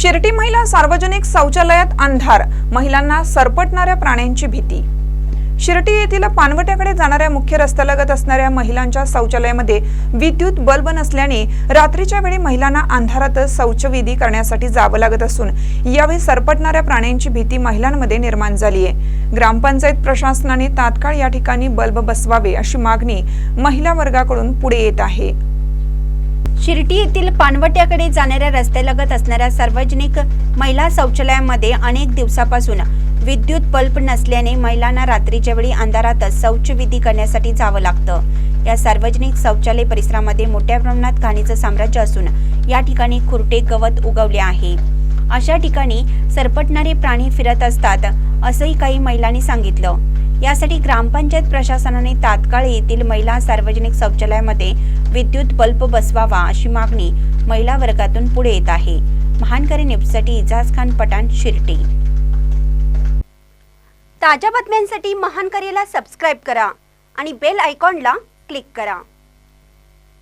शिर्टी महिला सार्वजनिक शौचालयात अंधार. महिलांना सरपटणाऱ्या प्राण्यांची भीती. शिर्टी येथील पानवट्याकडे जाणाऱ्या मुख्य रस्त्यालगत असणाऱ्या महिलांच्या शौचालयामध्ये विद्युत बल्ब नसल्याने रात्रीच्या वेळी महिलांना अंधारातच शौचविधी करण्यासाठी जावं लागत असून यावेळी सरपटणाऱ्या प्राण्यांची भीती महिलांमध्ये निर्माण झाली आहे. ग्रामपंचायत प्रशासनाने तात्काळ या ठिकाणी बल्ब बसवावे अशी मागणी महिला वर्गाकडून पुढे येत आहे. शिर्डी येथील पानवट्याकडे जाणाऱ्या रस्त्यालगत असणाऱ्या सार्वजनिक महिला शौचालयामध्ये अनेक दिवसापासून विद्युत बल्ब नसल्याने महिलांना रात्रीच्या वेळी अंधारातच शौचविधी करण्यासाठी जावं लागतं. या सार्वजनिक शौचालय परिसरामध्ये मोठ्या प्रमाणात घाणीचं साम्राज्य असून या ठिकाणी खुरटे गवत उगवले आहे. अशा ठिकाणी सरपटणारे प्राणी फिरत असतात असंही काही महिलांनी सांगितलं. यासाठी ग्रामपंचायत प्रशासनाने तात्काळ येथील महिला सार्वजनिक शौचालयामध्ये विद्युत बल्ब बसवावा अशी मागणी महिला वर्गातून पुढे येत आहे. महानकरी न्यूजसाठी इजाज खान पठाण शिर्टी ताज्या बातम्यांसाठी महानकरीला सबस्क्राईब करा आणि बेल आयकॉनला क्लिक करा.